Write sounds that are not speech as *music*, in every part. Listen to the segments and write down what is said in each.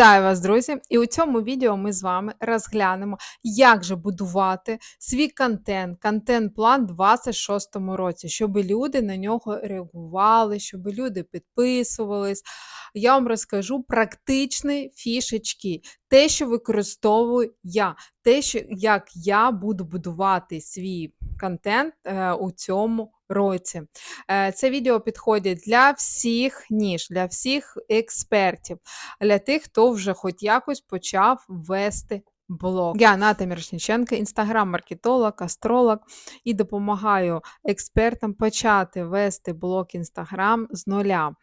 Вітаю вас, друзі! І у цьому відео ми з вами розглянемо, як же будувати свій контент, контент-план у 2026 році, щоб люди на нього реагували, щоб люди підписувались. Я вам розкажу практичні фішечки, те, що використовую я, те, що, як я буду будувати свій контент е, у цьому році. Е, Це відео підходить для всіх ніж, для всіх експертів, для тих, хто вже хоч якось почав вести блог. Я Ната Мірошніченка, інстаграм-маркетолог, астролог і допомагаю експертам почати вести блог Інстаграм з нуля.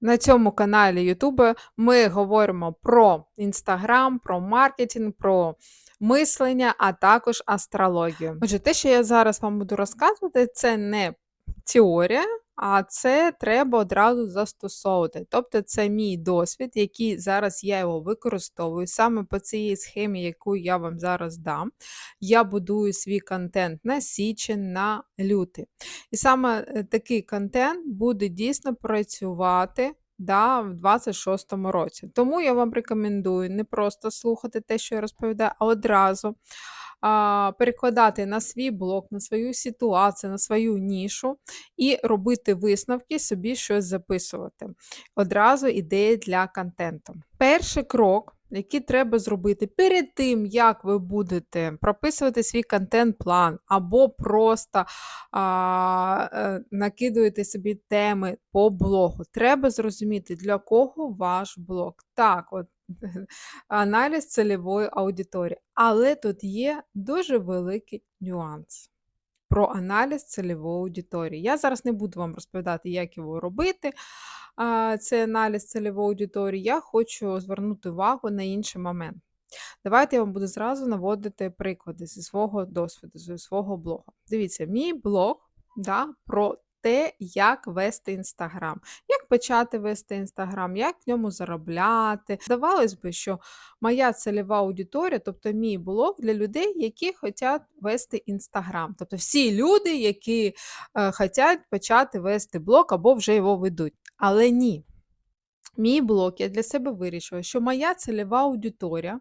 На цьому каналі Ютубе ми говоримо про Інстаграм, про маркетинг, про мислення, а також астрологію. Отже, те, що я зараз вам буду розказувати, це не теорія, а це треба одразу застосовувати. Тобто, це мій досвід, який зараз я його використовую саме по цій схемі, яку я вам зараз дам. Я будую свій контент на січень, на лютий. І саме е, такий контент буде дійсно працювати. Да, в 26-му році. Тому я вам рекомендую не просто слухати те, що я розповідаю, а одразу а, перекладати на свій блог, на свою ситуацію, на свою нішу і робити висновки, собі щось записувати. Одразу ідеї для контенту. Перший крок. Які треба зробити перед тим, як ви будете прописувати свій контент-план, або просто а, е, накидуєте собі теми по блогу. Треба зрозуміти, для кого ваш блог. Так, от *laughs* аналіз цільової аудиторії. Але тут є дуже великий нюанс про аналіз цільової аудиторії. Я зараз не буду вам розповідати, як його робити. Це аналіз цільової аудиторії. Я хочу звернути увагу на інший момент. Давайте я вам буду зразу наводити приклади зі свого досвіду, зі свого блогу. Дивіться, мій блог да, про те, як вести Інстаграм, як почати вести Інстаграм, як в ньому заробляти. Здавалось би, що моя цільова аудиторія, тобто мій блог для людей, які хочуть вести Інстаграм. Тобто всі люди, які е, хочуть почати вести блог або вже його ведуть. Але ні. Мій блог я для себе вирішила, що моя цільова аудиторія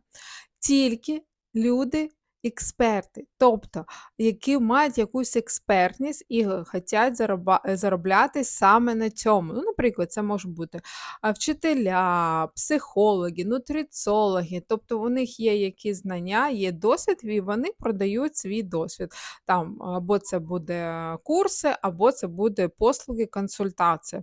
тільки люди, експерти, тобто, які мають якусь експертність і хочуть заробляти саме на цьому. Ну, Наприклад, це можуть бути вчителя, психологи, нутриціологи, тобто у них є якісь знання, є досвід, і вони продають свій досвід. Там Або це буде курси, або це буде послуги, консультації.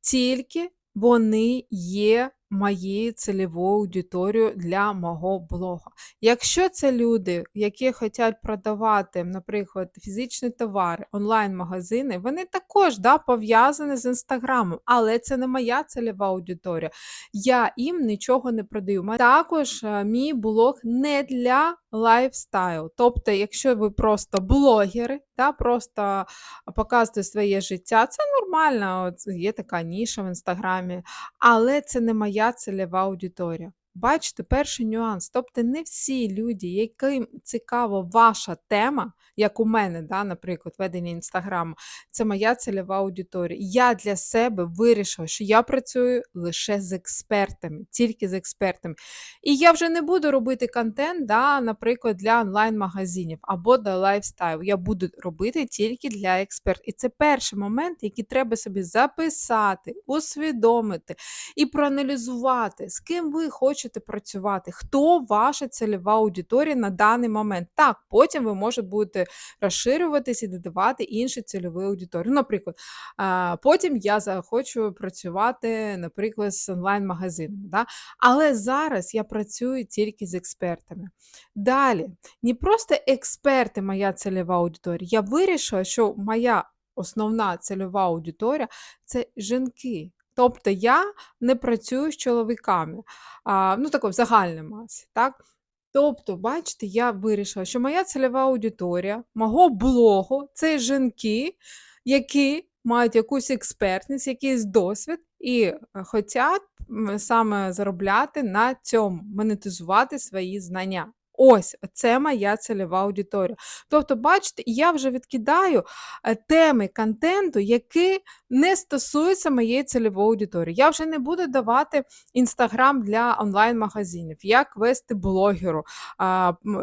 Тільки вони є моєю цільовою аудиторією для мого блога. Якщо це люди, які хочуть продавати, наприклад, фізичні товари, онлайн-магазини, вони також да, пов'язані з інстаграмом, але це не моя цільова аудиторія. Я їм нічого не продаю. Також е, мій блог не для лайфстайл. Тобто, якщо ви просто блогери, да, просто показуєте своє життя, це нормально, є така ніша в інстаграмі, але це не моя цільова аудиторія. Бачите, перший нюанс. Тобто не всі люди, яким цікава ваша тема, як у мене, да, наприклад, ведення інстаграму, це моя цільова аудиторія. Я для себе вирішила, що я працюю лише з експертами, тільки з експертами. І я вже не буду робити контент, да, наприклад, для онлайн-магазинів або для лайфстайл. Я буду робити тільки для експертів. І це перший момент, який треба собі записати, усвідомити і проаналізувати, з ким ви хочете працювати, хто ваша цільова аудиторія на даний момент. Так, потім ви можете будете розширюватись і додавати інші цільові аудиторії. Наприклад, потім я захочу працювати, наприклад, з онлайн-магазинами. Да? Але зараз я працюю тільки з експертами. Далі, не просто експерти, моя цільова аудиторія. Я вирішила, що моя основна цільова аудиторія це жінки. Тобто я не працюю з чоловіками, а, ну в загальній масі. так? Тобто, бачите, я вирішила, що моя цільова аудиторія, мого блогу це жінки, які мають якусь експертність, якийсь досвід і хочуть саме заробляти на цьому, монетизувати свої знання. Ось, це моя цільова аудиторія. Тобто, бачите, я вже відкидаю е, теми контенту, які не стосуються моєї цільової аудиторії. Я вже не буду давати інстаграм для онлайн-магазинів, як вести блогеру,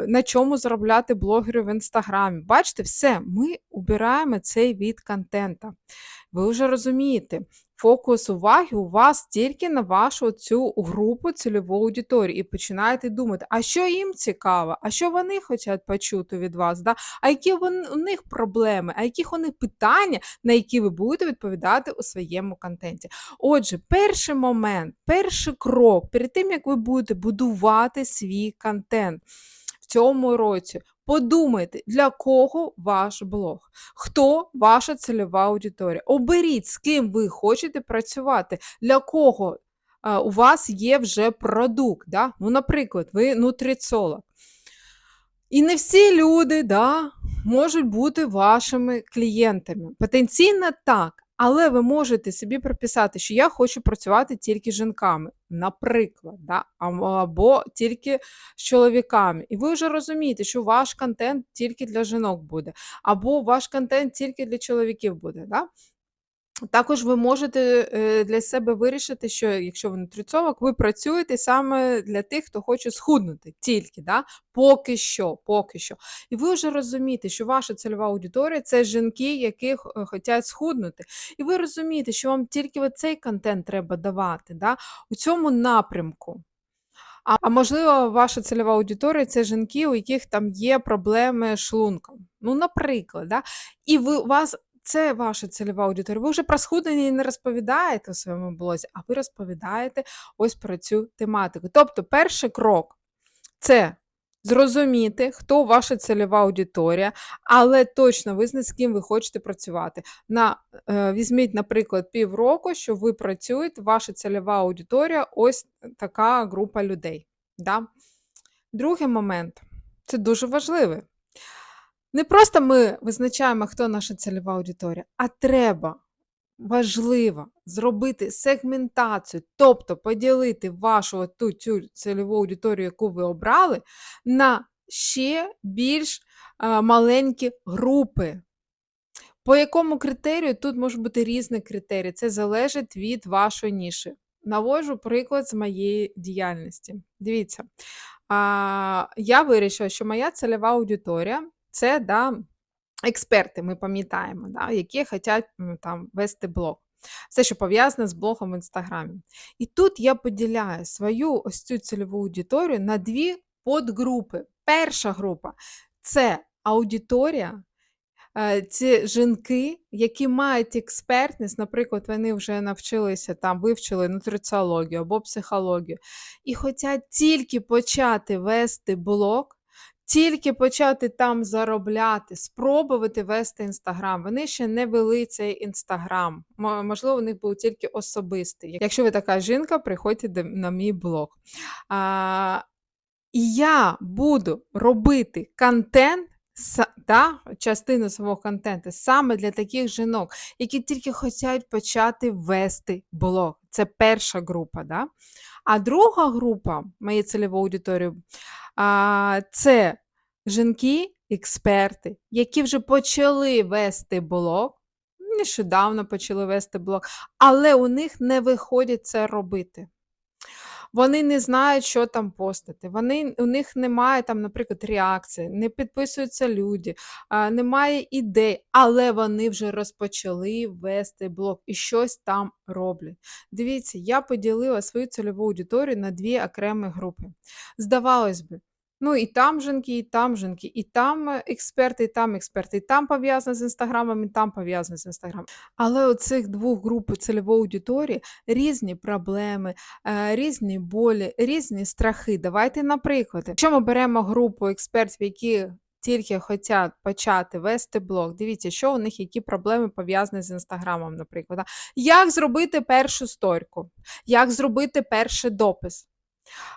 на чому заробляти блогеру в інстаграмі. Бачите, все, ми убираємо цей від контента. Ви вже розумієте, фокус уваги у вас тільки на вашу цю групу цільову аудиторію, і починаєте думати, а що їм цікаво, а що вони хочуть почути від вас, да? а які вони, у них проблеми, а яких у них питання, на які ви будете відповідати у своєму контенті. Отже, перший момент, перший крок перед тим, як ви будете будувати свій контент цьому році. Подумайте, для кого ваш блог, хто ваша цільова аудиторія. Оберіть, з ким ви хочете працювати, для кого а, у вас є вже продукт. Да? Ну, Наприклад, ви нутриціолог. І не всі люди да, можуть бути вашими клієнтами. Потенційно так, але ви можете собі прописати, що я хочу працювати тільки з жінками, наприклад, да? або тільки з чоловіками. І ви вже розумієте, що ваш контент тільки для жінок буде, або ваш контент тільки для чоловіків буде. Да? Також ви можете е, для себе вирішити, що якщо ви нутриціолог, ви працюєте саме для тих, хто хоче схуднути тільки, да? поки що, поки що. І ви вже розумієте, що ваша цільова аудиторія це жінки, які е, хочуть схуднути. І ви розумієте, що вам тільки цей контент треба давати да? у цьому напрямку. А, а можливо, ваша цільова аудиторія це жінки, у яких там є проблеми з шлунком. Ну, наприклад, да? і ви у вас це ваша цільова аудиторія. Ви вже про схуднення не розповідаєте у своєму блозі, а ви розповідаєте ось про цю тематику. Тобто, перший крок це зрозуміти, хто ваша цільова аудиторія, але точно визнати, з ким ви хочете працювати. На, е, Візьміть, наприклад, півроку, що ви працюєте, ваша цільова аудиторія ось така група людей. Да? Другий момент це дуже важливий. Не просто ми визначаємо, хто наша цільова аудиторія, а треба важливо зробити сегментацію, тобто поділити вашу ту цю цільову аудиторію, яку ви обрали, на ще більш а, маленькі групи. По якому критерію? Тут можуть бути різні критерії, це залежить від вашої ніші. Наводжу приклад з моєї діяльності. Дивіться, а, я вирішила, що моя цільова аудиторія це да, експерти, ми пам'ятаємо, да, які хочуть там вести блог. Все, що пов'язане з блогом в інстаграмі. І тут я поділяю свою ось цю цільову аудиторію на дві подгрупи. Перша група це аудиторія, е, це жінки, які мають експертність, наприклад, вони вже навчилися там, вивчили нутриціологію або психологію, і хочуть тільки почати вести блог, тільки почати там заробляти, спробувати вести інстаграм. Вони ще не вели цей інстаграм. Можливо, у них був тільки особистий. Якщо ви така жінка, приходьте на мій блог. А, І я буду робити контент. Да, частину свого контенту саме для таких жінок, які тільки хочуть почати вести блог. Це перша група. Да? А друга група моєї цільової аудиторії це жінки, експерти, які вже почали вести блог, нещодавно почали вести блог, але у них не виходить це робити. Вони не знають, що там постати. Вони, У них немає, там, наприклад, реакції, не підписуються люди, а, немає ідей, але вони вже розпочали вести блог і щось там роблять. Дивіться, я поділила свою цільову аудиторію на дві окремі групи. Здавалось би, Ну, і там жінки, і там жінки, і там експерти, і там експерти, і там пов'язано з інстаграмом, і там пов'язано з інстаграмом. Але у цих двох груп цільової аудиторії різні проблеми, е, різні болі, різні страхи. Давайте, наприклад, якщо ми беремо групу експертів, які тільки хочуть почати вести блог, дивіться, що у них які проблеми пов'язані з інстаграмом, наприклад. Як зробити першу сторіку, як зробити перший допис.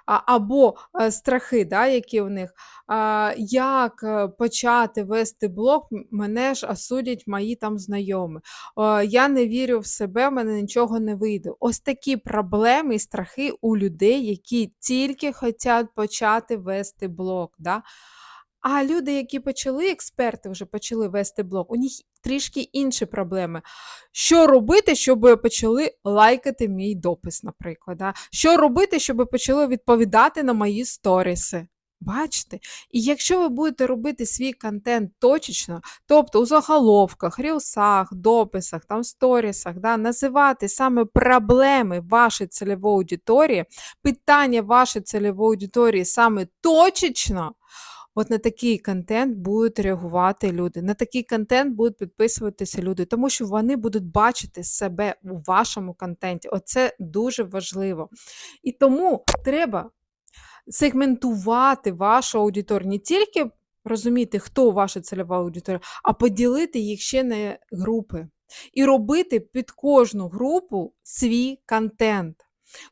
Або, е, страхи, да, які у них. Як, е, почати вести блог, мене ж осудять мої там знайомі. Е, я не вірю в себе, в мене нічого не вийде. Ось такі проблеми і страхи у людей, які тільки хочуть почати вести блог, да. А люди, які почали, експерти вже почали вести блог, у них трішки інші проблеми. Що робити, щоби почали лайкати мій допис, наприклад, да? Що робити, щоби почали відповідати на мої сторіси? Бачите? І якщо ви будете робити свій контент точечно, тобто у заголовках, рілсах, дописах, там, сторісах, да, називати саме проблеми вашої цільової аудиторії, питання вашої цільової аудиторії саме точечно, От на такий контент будуть реагувати люди, на такий контент будуть підписуватися люди, тому що вони будуть бачити себе у вашому контенті. Оце дуже важливо. І тому треба сегментувати вашу аудиторію, не тільки розуміти, хто ваша цільова аудиторія, а поділити їх ще на групи. І робити під кожну групу свій контент.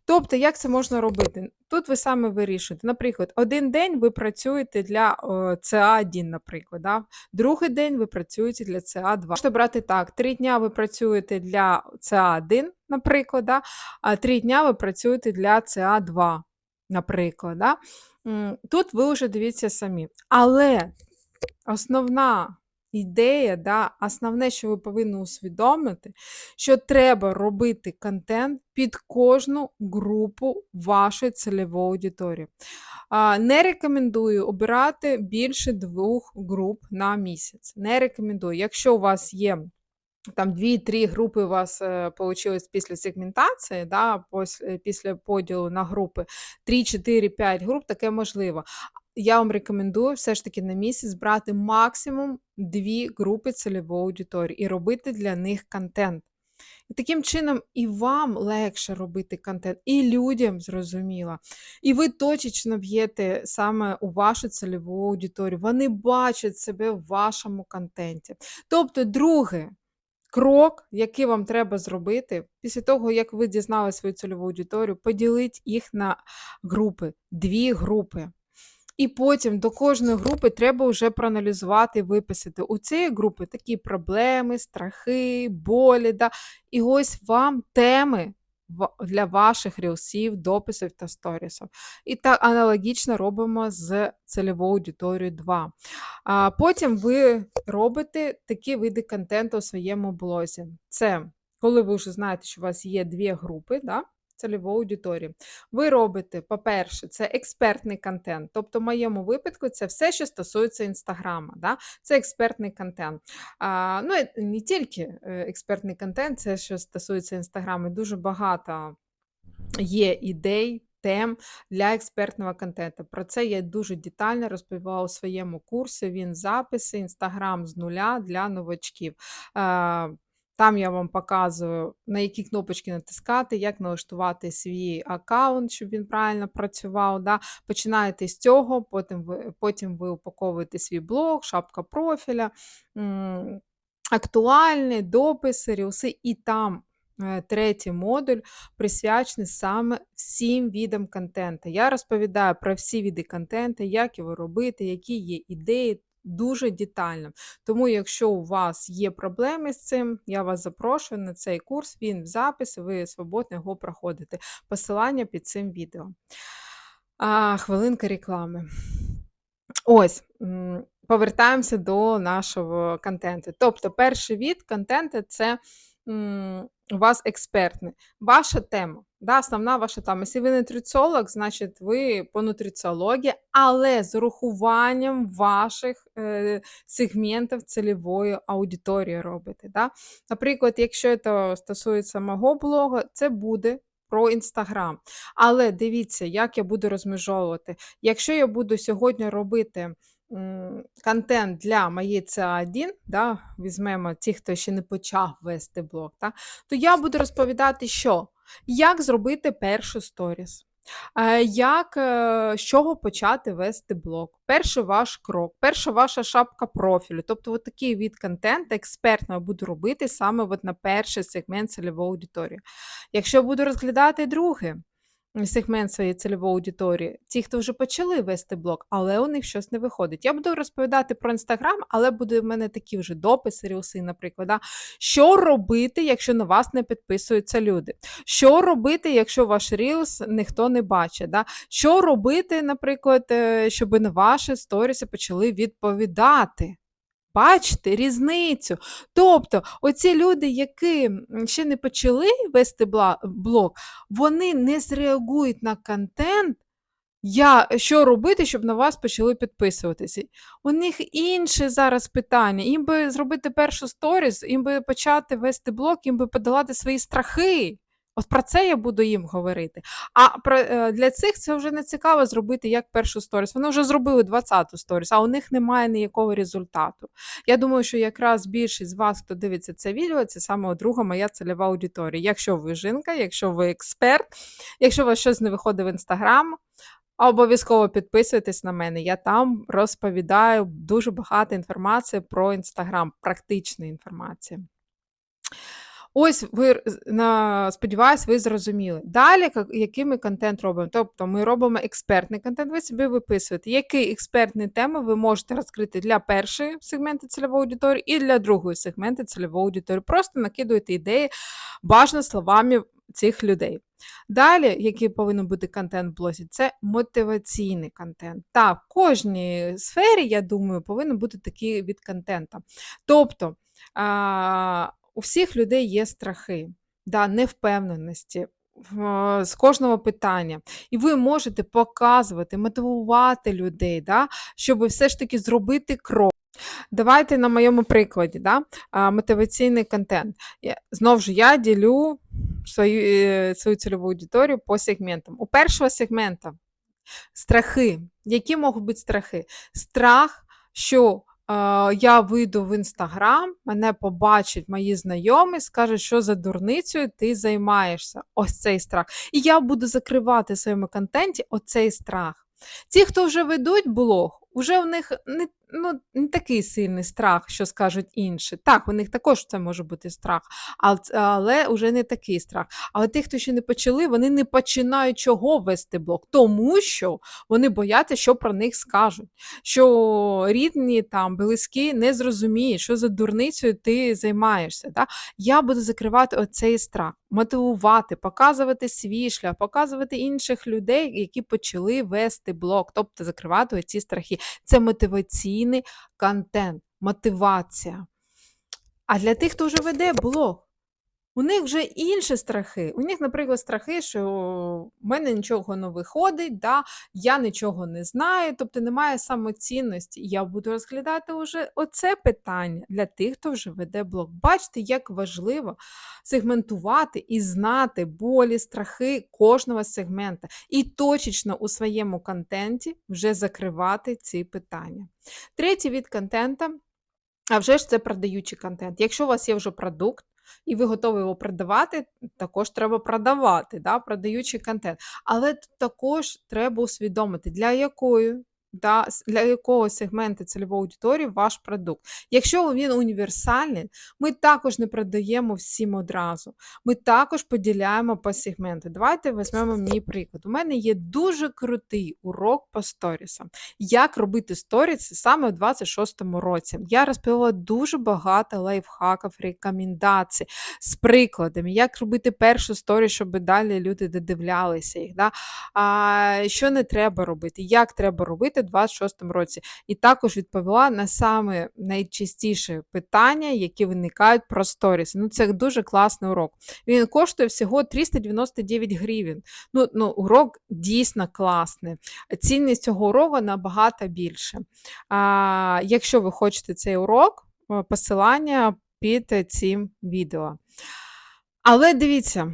Тобто, як це можна робити? Тут ви саме вирішуєте. Наприклад, один день ви працюєте для ЦА1, наприклад. Да? Другий день ви працюєте для ЦА2. Можете брати так: три дня ви працюєте для ЦА1, наприклад, да? а три дня ви працюєте для ЦА2, наприклад. Да? Тут ви вже дивіться самі. Але основна ідея, да, основне, що ви повинні усвідомити, що треба робити контент під кожну групу вашої цільової аудиторії. Не рекомендую обирати більше двох груп на місяць. Не рекомендую. Якщо у вас є там 2-3 групи у вас е, після сегментації, да, після поділу на групи, 3-4-5 груп, таке можливо я вам рекомендую все ж таки на місяць брати максимум дві групи цільової аудиторії і робити для них контент. І таким чином і вам легше робити контент, і людям зрозуміло. І ви точечно б'єте саме у вашу цільову аудиторію. Вони бачать себе в вашому контенті. Тобто, друге крок, який вам треба зробити, після того, як ви дізнали свою цільову аудиторію, поділіть їх на групи, дві групи. І потім до кожної групи треба вже проаналізувати виписати. У цієї групи такі проблеми, страхи, болі. Да? І ось вам теми для ваших рілсів, дописів та сторісів. І так аналогічно робимо з цільовою аудиторією 2. А Потім ви робите такі види контенту у своєму блозі. Це коли ви вже знаєте, що у вас є дві групи. да? Цільової аудиторії. Ви робите, по-перше, це експертний контент. Тобто, в моєму випадку, це все, що стосується Інстаграма. Да? Це експертний контент. А, Ну, не тільки е, експертний контент, це що стосується Інстаграму, дуже багато є ідей. Тем для експертного контенту. Про це я дуже детально розповідала у своєму курсі. Він записи Інстаграм з нуля для новачків. Там я вам показую, на які кнопочки натискати, як налаштувати свій аккаунт, щоб він правильно працював. Да? Починаєте з цього, потім ви потім ви упаковуєте свій блог, шапка профіля, актуальні дописи, рілси, і там. Е, третій модуль присвячений саме всім відам контенту. Я розповідаю про всі види контенту, як його робити, які є ідеї дуже детально. Тому, якщо у вас є проблеми з цим, я вас запрошую на цей курс, він в записі, ви свободно його проходите. Посилання під цим відео. А, Хвилинка реклами. Ось. Повертаємося до нашого контенту. Тобто, перший від контенту це у вас експертний. Ваша тема, да, основна ваша тема. Якщо ви нутриціолог, значить ви по нутриціології, але з урахуванням ваших е, сегментів цільової аудиторії робите. Да? Наприклад, якщо це стосується мого блогу, це буде. Про Інстаграм. Але дивіться, як я буду розмежовувати. Якщо я буду сьогодні робити контент для моєї ЦА1, да, візьмемо ті, хто ще не почав вести блог, да, то я буду розповідати, що як зробити першу сторіс. Е, як е, з чого почати вести блог? Перший ваш крок, перша ваша шапка профілю. Тобто, от такий від контенту експертно я буду робити саме от на перший сегмент цільової аудиторії. Якщо буду розглядати другий, сегмент своєї цільової аудиторії, ті, хто вже почали вести блог, але у них щось не виходить. Я буду розповідати про Інстаграм, але буде в мене такі вже дописи, рілси, наприклад. Да? Що робити, якщо на вас не підписуються люди? Що робити, якщо ваш рілс ніхто не бачить? Да? Що робити, наприклад, е, щоб на ваші сторіси почали відповідати? Бачите різницю. Тобто, оці люди, які ще не почали вести блог, вони не зреагують на контент. Я, Що робити, щоб на вас почали підписуватися? У них інше зараз питання. Їм би зробити першу сторіс, їм би почати вести блог, їм би подолати свої страхи. От про це я буду їм говорити. А про, е, для цих це вже не цікаво зробити як першу сторіс. Вони вже зробили 20-ту сторіс, а у них немає ніякого результату. Я думаю, що якраз більшість з вас, хто дивиться це відео, це саме друга моя цільова аудиторія. Якщо ви жінка, якщо ви експерт, якщо у вас щось не виходить в інстаграм. Обов'язково підписуйтесь на мене. Я там розповідаю дуже багато інформації про інстаграм, практичної інформації. Ось ви на сподіваюсь, ви зрозуміли. Далі, який ми контент робимо? Тобто ми робимо експертний контент, ви собі виписуєте, які експертні теми ви можете розкрити для першої сегменту цільової аудиторії і для другої сегменту цільової аудиторії. Просто накидуєте ідеї бажано словами цих людей. Далі, який повинен бути контент в блозі, це мотиваційний контент. Так, в кожній сфері, я думаю, повинен бути такий від контенту. Тобто. У всіх людей є страхи, да, невпевненості з кожного питання. І ви можете показувати, мотивувати людей, да, щоб все ж таки зробити крок. Давайте на моєму прикладі да, мотиваційний контент. Знову ж я ділю свою е, свою цільову аудиторію по сегментам. У першого сегмента страхи. Які можуть бути страхи? Страх, що я вийду в інстаграм, мене побачать мої знайомі, скажуть, що за дурницею ти займаєшся. Ось цей страх. І я буду закривати в своєму контенті оцей страх. Ті, хто вже ведуть блог, вже в них не ну, не такий сильний страх, що скажуть інші. Так, у них також це може бути страх, але але вже не такий страх. Але ті, хто ще не почали, вони не починають чого вести блог, тому що вони бояться, що про них скажуть. Що рідні там близькі не зрозуміють, що за дурницею ти займаєшся. Да? Я буду закривати оцей страх, мотивувати, показувати свій шлях, показувати інших людей, які почали вести блог, тобто закривати оці страхи. Це мотиваційні емоційний контент, мотивація. А для тих, хто вже веде блог, у них вже інші страхи. У них, наприклад, страхи, що в мене нічого не виходить, да, я нічого не знаю, тобто немає самоцінності. Я буду розглядати вже оце питання для тих, хто вже веде блог. Бачите, як важливо сегментувати і знати болі, страхи кожного сегмента. І точечно у своєму контенті вже закривати ці питання. Третій від контента. А вже ж це продаючий контент. Якщо у вас є вже продукт, і ви готові його продавати, також треба продавати, да, продаючий контент. Але також треба усвідомити, для якої да, для якого сегменту цільової аудиторії ваш продукт. Якщо він універсальний, ми також не продаємо всім одразу. Ми також поділяємо по сегменту. Давайте візьмемо мій приклад. У мене є дуже крутий урок по сторісам. Як робити сторіси саме у 26-му році. Я розповіла дуже багато лайфхаків, рекомендацій з прикладами, як робити першу сторіс, щоб далі люди додивлялися їх. Да? А, Що не треба робити, як треба робити. 2026 році. І також відповіла на саме найчастіше питання, які виникають про сторіс. Ну, Це дуже класний урок. Він коштує всього 399 гривень. Ну, ну, Урок дійсно класний. Цінність цього уроку набагато більше. А, Якщо ви хочете цей урок, е, посилання під цим відео. Але дивіться.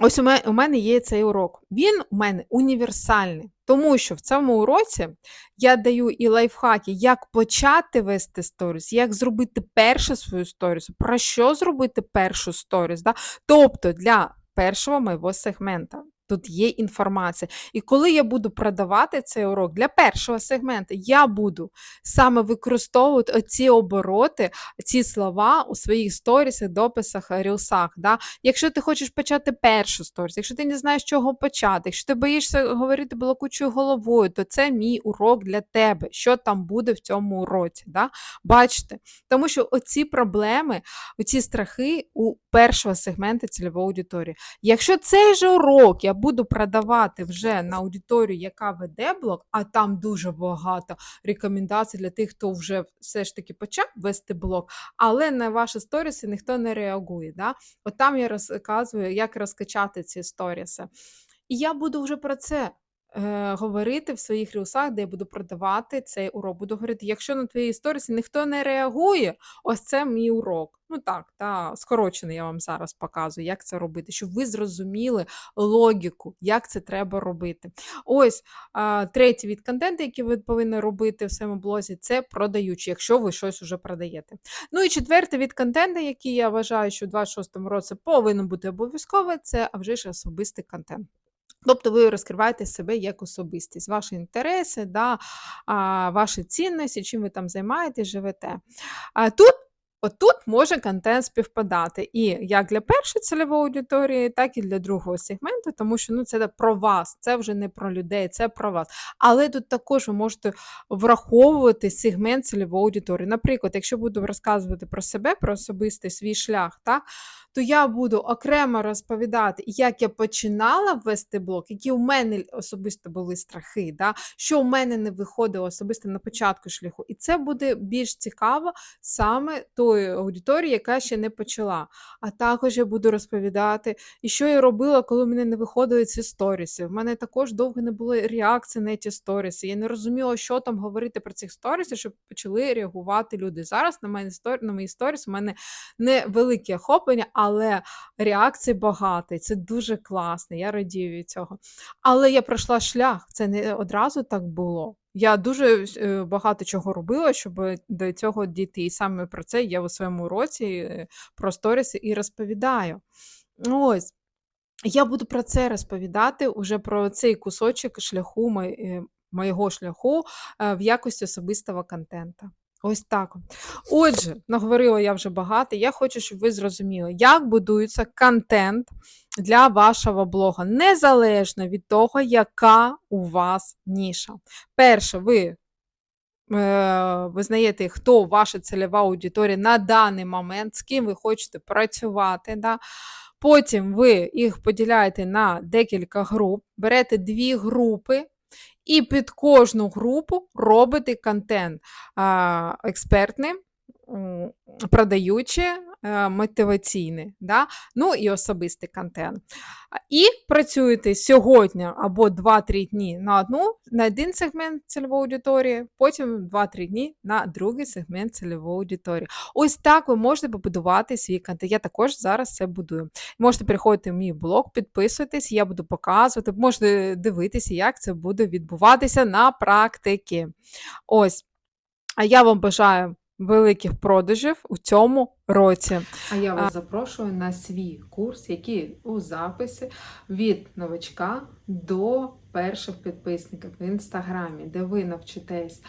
Ось у мене є цей урок. Він у мене універсальний, тому що в цьому уроці я даю і лайфхаки, як почати вести сторіс, як зробити першу свою сторіс, про що зробити першу сторіс. Да? Тобто для першого моєго сегмента. Тут є інформація. І коли я буду продавати цей урок для першого сегменту, я буду саме використовувати оці обороти, ці слова у своїх сторісах, дописах, рілсах. Да? Якщо ти хочеш почати першу сторіс, якщо ти не знаєш, з чого почати, якщо ти боїшся говорити балакучою головою, то це мій урок для тебе, що там буде в цьому уроці. Да? Бачите? Тому що оці проблеми, оці страхи у першого сегменту цільової аудиторії. Якщо цей же урок я буду продавати вже на аудиторію, яка веде блог, а там дуже багато рекомендацій для тих, хто вже все ж таки почав вести блог, але на ваші сторіси ніхто не реагує. Да? От там я розказую, як розкачати ці сторіси. І я буду вже про це е, говорити в своїх рілсах, де я буду продавати цей урок. Буду говорити, якщо на твоїй сторісі ніхто не реагує, ось це мій урок. Ну так, та скорочений я вам зараз показую, як це робити, щоб ви зрозуміли логіку, як це треба робити. Ось а, третій від контенту, який ви повинні робити в своєму блозі, це продаючи, якщо ви щось уже продаєте. Ну і четвертий від контенту, який я вважаю, що в 26-му році повинен бути обов'язковий, це а вже ж особистий контент. Тобто ви розкриваєте себе як особистість, ваші інтереси, да, ваші цінності, чим ви там займаєтесь, живете. Тут Отут може контент співпадати і як для першої цільової аудиторії, так і для другого сегменту, тому що ну, це про вас, це вже не про людей, це про вас. Але тут також ви можете враховувати сегмент цільової аудиторії. Наприклад, якщо буду розказувати про себе, про особистий свій шлях, так, то я буду окремо розповідати, як я починала вести блог, які у мене особисто були страхи, да, що у мене не виходило особисто на початку шляху. І це буде більш цікаво саме тої аудиторії, яка ще не почала. А також я буду розповідати, і що я робила, коли в мене не виходили ці сторіси. В мене також довго не було реакції на ці сторіси. Я не розуміла, що там говорити про цих сторіси, щоб почали реагувати люди. Зараз на мене на мої сторіс у мене невелике охоплення, але реакцій багато. Це дуже класно. Я радію від цього. Але я пройшла шлях, це не одразу так було. Я дуже е, багато чого робила, щоб до цього дійти. І саме про це я у своєму році е, про сторіси і розповідаю. Ось. Я буду про це розповідати уже про цей кусочок шляху е, моєго шляху в якості особистого контенту. Ось так. Отже, наговорила я вже багато. Я хочу, щоб ви зрозуміли, як будується контент для вашого блога, незалежно від того, яка у вас ніша. Перше, ви е, визнаєте, хто ваша цільова аудиторія на даний момент, з ким ви хочете працювати. Да? Потім ви їх поділяєте на декілька груп, берете дві групи. І під кожну групу робити контент експертний, продаючи, е, мотиваційний, да? ну і особистий контент. І працюєте сьогодні або 2-3 дні на одну, на один сегмент цільової аудиторії, потім 2-3 дні на другий сегмент цільової аудиторії. Ось так ви можете побудувати свій контент. Я також зараз це будую. Можете переходити в мій блог, підписуйтесь, я буду показувати, можете дивитися, як це буде відбуватися на практиці. Ось. А я вам бажаю великих продажів у цьому році. А я вас запрошую на свій курс, який у записі від новачка до перших підписників в інстаграмі, де ви навчитесь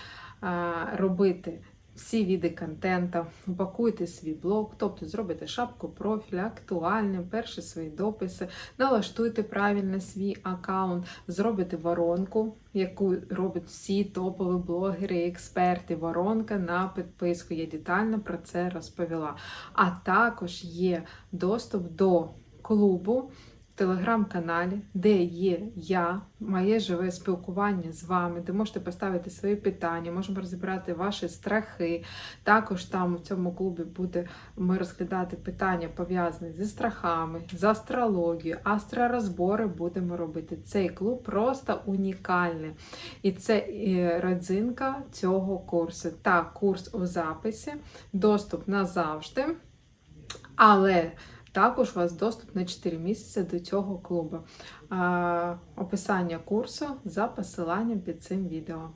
робити всі віди контенту, упакуйте свій блог, тобто зробите шапку профіля, актуальним, перші свої дописи, налаштуйте правильно свій аккаунт, зробите воронку, яку роблять всі топові блогери і експерти. Воронка на підписку. Я детально про це розповіла. А також є доступ до клубу телеграм-каналі, де є я, моє живе спілкування з вами, де можете поставити свої питання, можемо розібрати ваші страхи. Також там у цьому клубі буде ми розглядати питання, пов'язані зі страхами, з астрологією, астророзбори будемо робити. Цей клуб просто унікальний. І це родзинка цього курсу. Так, курс у записі, доступ назавжди. Але також у вас доступ на 4 місяці до цього клубу. Описання курсу за посиланням під цим відео.